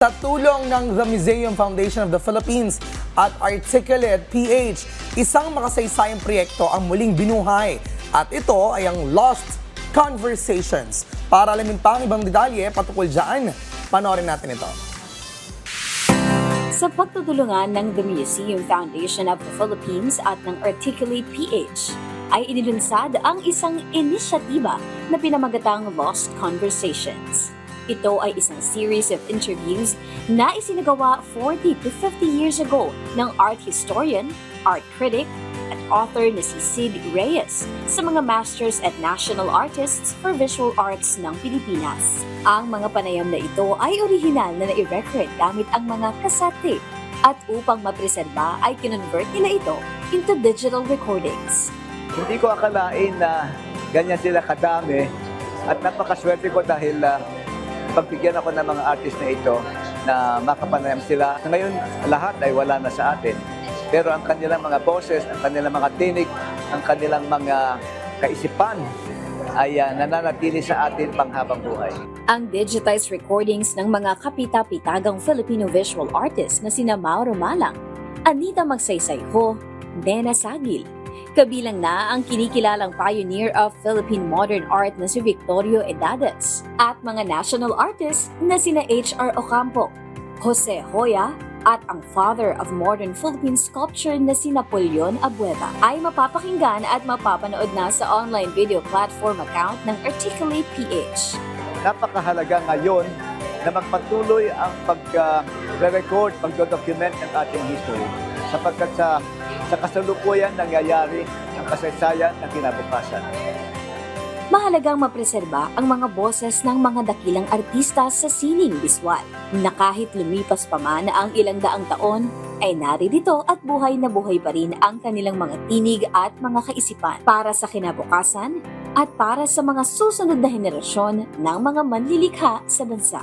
Sa tulong ng The Museum Foundation of the Philippines at Articulate PH, isang makasaysayang proyekto ang muling binuhay. At ito ay ang Lost Conversations. Para alamin pa ang ibang detalye patungkol dyan, panoorin natin ito. Sa pagtutulungan ng The Museum Foundation of the Philippines at ng Articulate PH, ay inilunsad ang isang inisyatiba na pinamagatang Lost Conversations. Ito ay isang series of interviews na isinagawa 40 to 50 years ago ng art historian, art critic, at author na si Sid Reyes sa mga masters at national artists for visual arts ng Pilipinas. Ang mga panayam na ito ay orihinal na nai-record gamit ang mga tape at upang mapreserba ay kinonvert nila ito into digital recordings. Hindi ko akalain na ganyan sila kadami at napakaswerte ko dahil uh, pagbigyan ako ng mga artist na ito na makapanayam sila. Ngayon, lahat ay wala na sa atin. Pero ang kanilang mga boses, ang kanilang mga tinig, ang kanilang mga kaisipan ay uh, nananatili sa atin panghabang buhay. Ang digitized recordings ng mga kapita-pitagang Filipino visual artists na sina Mauro Malang, Anita Magsaysayho, Nena Sagil, Kabilang na ang kinikilalang pioneer of Philippine modern art na si Victorio Edades at mga national artists na sina H.R. Ocampo, Jose Hoya at ang father of modern Philippine sculpture na si Napoleon Abueva ay mapapakinggan at mapapanood na sa online video platform account ng Articulate PH. napakahalaga ngayon na magpatuloy ang pag-record, pag-document ng ating history. Sapagkat sa, sa kasalukuyan nangyayari ang kasaysayan ng kinabukasan. Mahalagang mapreserba ang mga boses ng mga dakilang artista sa sining biswal na kahit lumipas pa man ang ilang daang taon, ay naririto at buhay na buhay pa rin ang kanilang mga tinig at mga kaisipan para sa kinabukasan at para sa mga susunod na henerasyon ng mga manlilikha sa bansa.